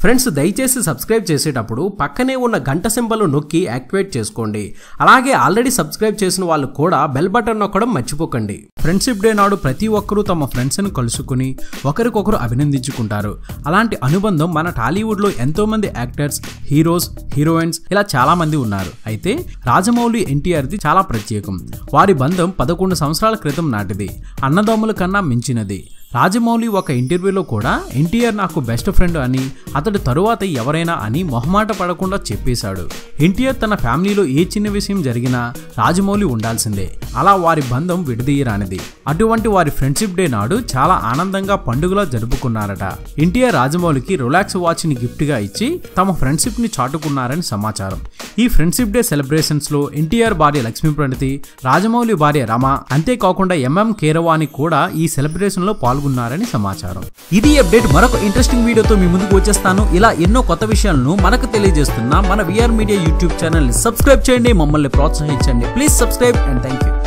Friends దయచేసి subscribe చేసేటప్పుడు పక్కనే ఉన్న గంట సింబల్ నొక్కి యాక్టివేట్ చేసుకోండి. అలాగే ఆల్రెడీ సబ్స్క్రైబ్ చేసిన వాళ్ళు కూడా బెల్ బటన్ నొక్కడం మర్చిపోకండి. ఫ్రెండ్షిప్ డే నాడు ప్రతి ఒక్కరూ తమ ఫ్రెండ్స్ని కలుసుకుని ఒకరికొకరు అభినందించుకుంటారు. అలాంటి అనుబంధం మన టాలీవుడ్లో ఎంతోమంది యాక్టర్స్ హీరోస్ హీరోయిన్స్ ఇలా చాలామంది ఉన్నారు. అయితే రాజమౌళి ఎన్టీఆర్ది చాలా ప్రత్యేకం. వారి బంధం పదకొండు సంవత్సరాల క్రితం నాటిది. అన్నదమ్ముల కన్నా మించినది. రాజమౌళి ఒక ఇంటర్వ్యూలో కూడా ఎన్టీఆర్ నాకు బెస్ట్ ఫ్రెండ్ అని అతడు తరువాత ఎవరైనా అని మొహమాట పడకుండా చెప్పేశాడు. ఎన్టీఆర్ తన ఫ్యామిలీలో ఏ చిన్న విషయం జరిగినా రాజమౌళి ఉండాల్సిందే. అలా వారి బంధం విడదీయరానిది. అటువంటి వారి ఫ్రెండ్షిప్ డే నాడు చాలా ఆనందంగా పండుగలా జరుపుకున్నారట. ఎన్టీఆర్ రాజమౌళికి రిలాక్స్ వాచ్ని గిఫ్ట్గా ఇచ్చి తమ ఫ్రెండ్షిప్ని చాటుకున్నారని సమాచారం. ఈ ఫ్రెండ్షిప్ డే సెలబ్రేషన్స్లో ఎన్టీఆర్ భార్య లక్ష్మీ ప్రణతి రాజమౌళి భార్య రమ అంతేకాకుండా ఎంఎం కేరవాణి కూడా ఈ సెలబ్రేషన్లో పాల్గొన్నారని సమాచారం. ఇది అప్డేట్. మరొక ఇంట్రెస్టింగ్ వీడియోతో మీ ముందుకు వచ్చేస్తాను. ఇలా ఎన్నో కొత్త విషయాలను మనకు తెలియజేస్తున్న మన విఆర్ మీడియా యూట్యూబ్ ఛానల్ని సబ్స్క్రైబ్ చేయండి. మమ్మల్ని ప్రోత్సహించండి. Please subscribe and thank you